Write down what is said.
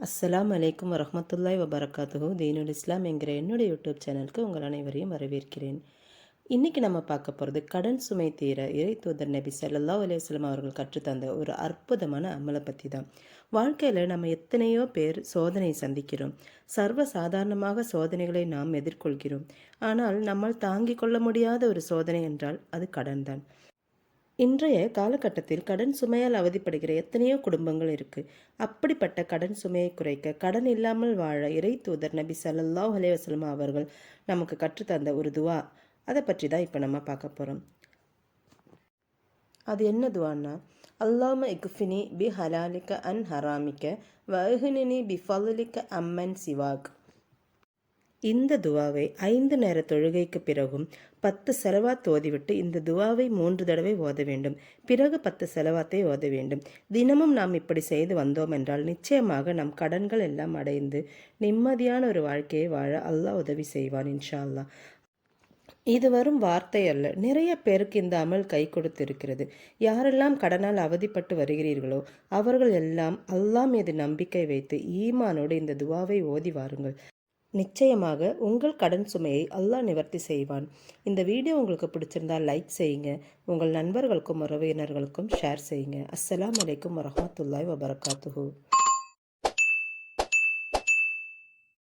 அஸ்லாம் அலைக்கும் வரமத்துல்லாய் வபரகாத்துஹு. தீனுல் இஸ்லாம் என்கிற என்னுடைய யூடியூப் சேனலுக்கு உங்கள் அனைவரையும் வரவேற்கிறேன். இன்றைக்கி நம்ம பார்க்க போகிறது கடன் சுமை தீர இறை தூதர் நபி சல்லா அலையம் அவர்கள் கற்றுத்தந்த ஒரு அற்புதமான அமலை பற்றி தான். வாழ்க்கையில் நம்ம எத்தனையோ பேர் சோதனை சந்திக்கிறோம். சர்வ சாதாரணமாக சோதனைகளை நாம் எதிர்கொள்கிறோம். ஆனால் நம்மால் தாங்கிக் கொள்ள முடியாத ஒரு சோதனை என்றால் அது கடன் தான். இன்றைய காலகட்டத்தில் கடன் சுமையால் அவதிப்படுகிற எத்தனையோ குடும்பங்கள் இருக்கு. அப்படிப்பட்ட கடன் சுமையை குறைக்க கடன் இல்லாமல் வாழ இறை தூதர் நபி சல்லாஹ் அலைஹி அவர்கள் நமக்கு கற்றுத்தந்த ஒரு துவா. அதை பற்றி தான் இப்போ நம்ம பார்க்க போகிறோம் அது என்ன துவான்னா அல்லாம இக்ஃபினி பி ஹலாலிக்க அன் ஹராமிக்க வஹ்னினி பி ஃபலிக்க அம்மன் சிவாக். இந்த துவாவை ஐந்து நேர தொழுகைக்கு பிறகும் பத்து செலவாத் ஓதிவிட்டு இந்த துவாவை மூன்று தடவை ஓத வேண்டும். பிறகு பத்து செலவாத்தை ஓத வேண்டும். தினமும் நாம் இப்படி செய்து வந்தோம் என்றால் நிச்சயமாக நம் கடன்கள் எல்லாம் அடைந்து நிம்மதியான ஒரு வாழ்க்கையை வாழ அல்லாஹ் உதவி செய்வான் இன்ஷா அல்லாஹ் இது வரும் வார்த்தை அல்ல. நிறைய பேருக்கு இந்த அமல் கை கொடுத்திருக்கிறது. யாரெல்லாம் கடனால் அவதிப்பட்டு வருகிறீர்களோ அவர்கள் எல்லாம் அல்லா மீது நம்பிக்கை வைத்து ஈமானோடு இந்த துவாவை ஓதி வாருங்கள். நிச்சயமாக உங்கள் கடன் சுமையை அல்லாஹ் நிவர்த்தி செய்வான். இந்த வீடியோ உங்களுக்கு பிடிச்சிருந்தா லைக் செய்யுங்க. உங்கள் நண்பர்களுக்கும் உறவினர்களுக்கும் ஷேர் செய்யுங்க. அஸ்லாம் அலைக்கும் வரமத்துல்லாய் வபரகாத்துஹு.